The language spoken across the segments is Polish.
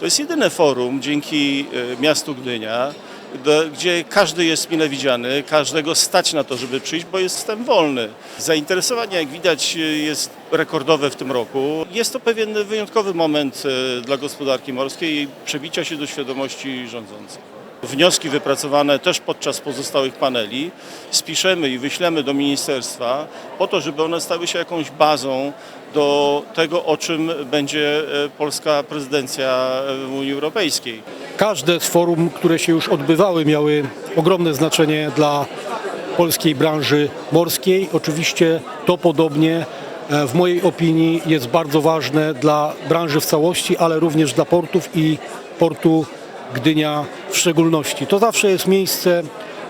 To jest jedyne forum dzięki e, miastu Gdynia, gdzie każdy jest mile widziany, każdego stać na to, żeby przyjść, bo jest wstęp wolny. Zainteresowanie, jak widać, e, jest rekordowe w tym roku. Jest to pewien wyjątkowy moment e, dla gospodarki morskiej i przebicia się do świadomości rządzących. Wnioski wypracowane też podczas pozostałych paneli spiszemy i wyślemy do ministerstwa po to, żeby one stały się jakąś bazą do tego, o czym będzie e, polska prezydencja e, w Unii Europejskiej. Każde z forum, które się już odbywały, miały ogromne znaczenie dla polskiej branży morskiej. Oczywiście to podobnie e, w mojej opinii jest bardzo ważne dla branży w całości, ale również dla portów i portu Gdynia w szczególności. To zawsze jest miejsce,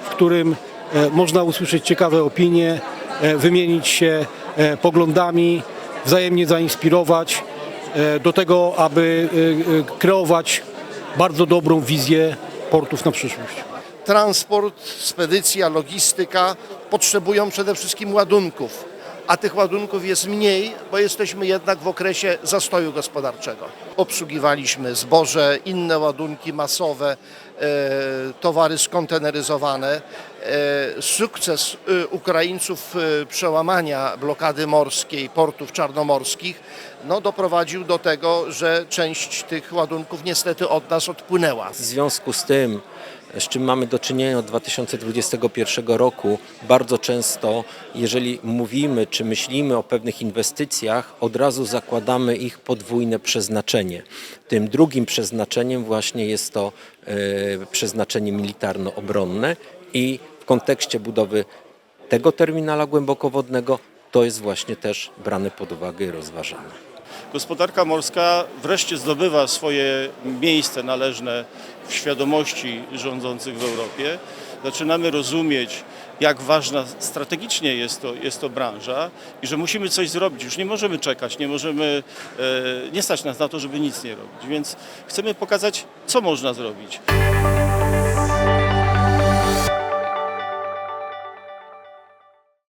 w którym e, można usłyszeć ciekawe opinie, e, wymienić się e, poglądami, wzajemnie zainspirować do tego, aby kreować bardzo dobrą wizję portów na przyszłość. transport, spedycja, logistyka potrzebują przede wszystkim ładunków, a tych ładunków jest mniej, bo jesteśmy jednak w okresie zastoju gospodarczego. Obsługiwaliśmy zboże, inne ładunki masowe, e, towary skonteneryzowane. E, sukces e, Ukraińców przełamania blokady morskiej portów czarnomorskich no, doprowadził do tego, że część tych ładunków niestety od nas odpłynęła. W związku z tym, z czym mamy do czynienia od 2021 roku, bardzo często, jeżeli mówimy czy myślimy o pewnych inwestycjach, od razu zakładamy ich podwójne przeznaczenie. Tym drugim przeznaczeniem właśnie jest to e, przeznaczenie militarno-obronne i w kontekście budowy tego terminala głębokowodnego to jest właśnie też brane pod uwagę i rozważane. Gospodarka morska wreszcie zdobywa swoje miejsce należne w świadomości rządzących w Europie. Zaczynamy rozumieć, jak ważna strategicznie jest to, jest to branża i że musimy coś zrobić. Już nie możemy czekać, nie możemy, e, nie stać nas na to, żeby nic nie robić. Więc chcemy pokazać, co można zrobić.